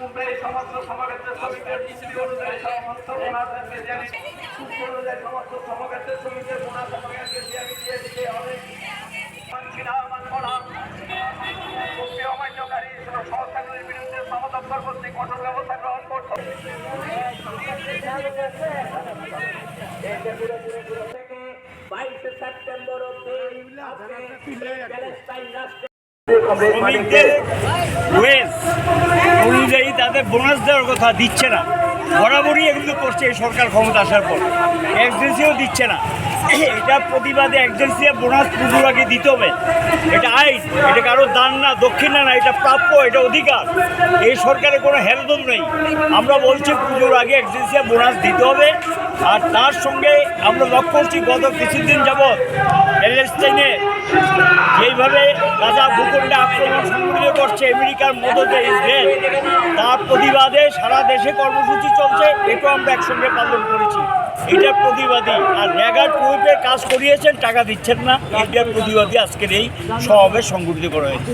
পূর্বে সমস্ত সমাবেশের শ্রমিকদের চুক্তি অনুযায়ী সমস্ত বোনাসের বেশি আমি চুক্তি অনুযায়ী সমস্ত সমাবেশের শ্রমিকদের বোনাস আমাকে বেশি আমি দিয়ে দিতে হবে। অমান্যকারী সংস্থাগুলির বিরুদ্ধে সমদপ্তর কর্তৃক কঠোর ব্যবস্থা গ্রহণ করতে বাইশে সেপ্টেম্বর অব্দি প্যালেস্টাইন রাষ্ট্র শ্রমিকদের ওয়েজ অনুযায়ী তাদের বোনাস দেওয়ার কথা দিচ্ছে না। বরাবরই এগুলো করছে এই সরকার ক্ষমতা আসার পর। এক্সেন্সিও দিচ্ছে না। এটা প্রতিবাদে এক্সেন্সিয়া বোনাস পুজোর আগে দিতে হবে। এটা আইন। এটা কারও দান না, দক্ষিণা না এটা প্রাপ্য, এটা অধিকার। এই সরকারের কোনো হেলদম নেই। আমরা বলছি পুজোর আগে এক্সেন্সিয়া বোনাস দিতে হবে। আর তার সঙ্গে আমরা লক্ষ্য করছি গত কিছুদিন যাবৎ প্যালেস্টাইনে যেইভাবে গাজা ভূখণ্ডে আক্রমণ সংঘটিত করছে, আমেরিকার মদতে ইসরায়েল তার প্রতিবাদে সারা দেশে কর্মসূচি চলছে, এটাও আমরা একসঙ্গে পালন করেছি। এটা প্রতিবাদী, আর র্যাগার টুইপে কাজ করিয়েছেন, টাকা দিচ্ছেন না, এটার প্রতিবাদী আজকের এই সমাবেশ সংগঠিত করা হয়েছে।